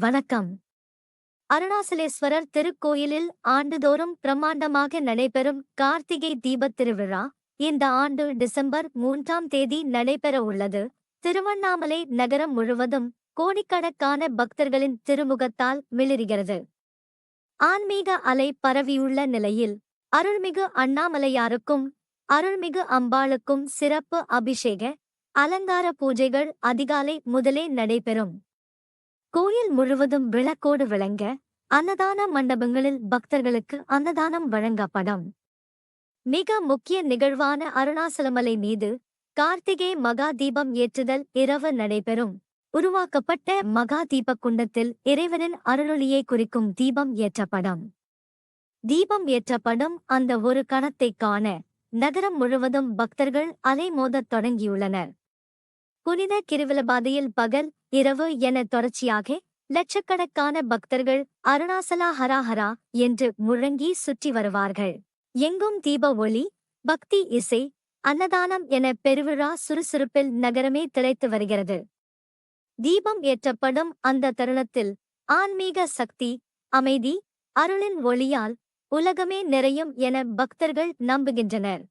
வணக்கம். அருணாசலேஸ்வரர் திருக்கோயிலில் ஆண்டுதோறும் பிரம்மாண்டமாக நடைபெறும் கார்த்திகை தீபத் திருவிழா இந்த ஆண்டு டிசம்பர் மூன்றாம் தேதி நடைபெற உள்ளது. திருவண்ணாமலை நகரம் முழுவதும் கோடிக்கணக்கான பக்தர்களின் திருமுகத்தால் மிளிர்கிறது. ஆன்மீக அலை பரவியுள்ள நிலையில் அருள்மிகு அண்ணாமலையாருக்கும் அருள்மிகு அம்பாளுக்கும் சிறப்பு அபிஷேக அலங்கார பூஜைகள் அதிகாலை முதலே நடைபெறும். கோயில் முழுவதும் விளக்கோடு விளங்க அன்னதான மண்டபங்களில் பக்தர்களுக்கு அன்னதானம் வழங்கப்படும். மிக முக்கிய நிகழ்வான அருணாசலமலை மீது கார்த்திகை மகா தீபம் ஏற்றுதல் இரவு நடைபெறும். உருவாக்கப்பட்ட மகா தீப குண்டத்தில் இறைவனின் அருளொளியை குறிக்கும் தீபம் ஏற்றப்படும். தீபம் ஏற்றப்படும் அந்த ஒரு கணத்தைக் காண நகரம் முழுவதும் பக்தர்கள் அலைமோதத் தொடங்கியுள்ளனர். புனித கிருவிலபாதையில் பகல் இரவு என தொடர்ச்சியாக லட்சக்கணக்கான பக்தர்கள் அருணாசலா ஹராஹரா என்று முழங்கி சுற்றி வருவார்கள். எங்கும் தீப ஒளி பக்தி இசை அன்னதானம் என பெருவிழா சுறுசுறுப்பில் நகரமே திளைத்து வருகிறது. தீபம் ஏற்றப்படும் அந்த தருணத்தில் ஆன்மீக சக்தி அமைதி அருளின் ஒளியால் உலகமே நிறையும் என பக்தர்கள் நம்புகின்றனர்.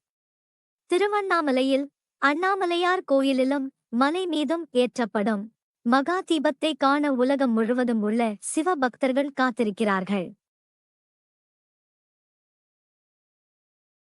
திருவண்ணாமலையில் அண்ணாமலையார் கோயிலிலும் மலை மீதும் ஏற்றப்படும். மகா தீபத்தை காண உலகம் முழுவதும் உள்ள சிவ பக்தர்கள் காத்திருக்கிறார்கள்.